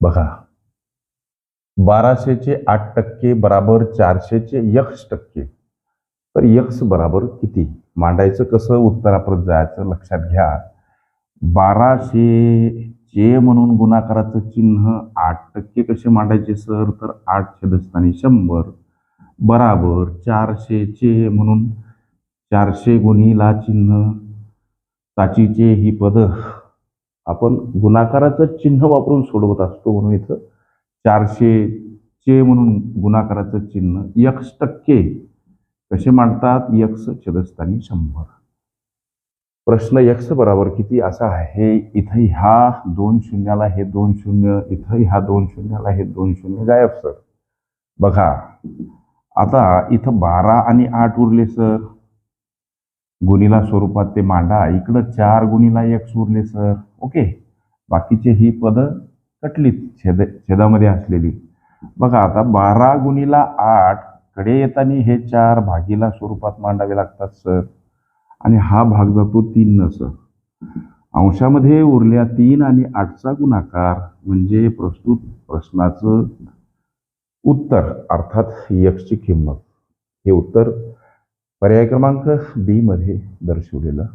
बघा. बाराशेचे आठ टक्के बराबर चारशेचे यक्ष टक्के. तर यक्स बराबर किती? मांडायचं कसं? उत्तरापर्यंत जायचं? लक्षात घ्या. बाराशे चे म्हणून गुणाकाराचं चिन्ह आठ टक्के कसे मांडायचे सर? तर आठ छेदस्थानी शंभर बराबर चारशेचे म्हणून चारशे गुणीला चिन्ह. ताचीचे ही पद. आपण गुणाकाराचं चिन्ह वापरून सोडवत असतो म्हणून इथं चारशे चे म्हणून गुणाकाराचं चिन्ह यक्स टक्के. कसे मांडतात? यक्स छदस्थानी शंभर. प्रश्न यक्स बरोबर किती? असा आहे इथं ह्या दोन शून्याला हे दोन शून्य इथं ह्या दोन शून्याला हे दोन शून्य गायब सर. बघा आता इथं बारा आणि आठ उरले सर. गुणीला स्वरूपात ते मांडा. इकडं चार गुणीला एक उरले सर. ओके. बाकीचे ही पद कटलीत छेद छेदामध्ये असलेली. बघा आता बारा गुणीला आठकडे येताना हे चार भागीला स्वरूपात मांडावे लागतात सर. आणि हा भाग जातो तीन न सर. अंशामध्ये उरल्या तीन आणि आठचा गुणाकार म्हणजे प्रस्तुत प्रश्नाचं उत्तर अर्थात यक्षची किंमत. हे उत्तर पर्याय क्रमांक बीमध्ये दर्शवलेलं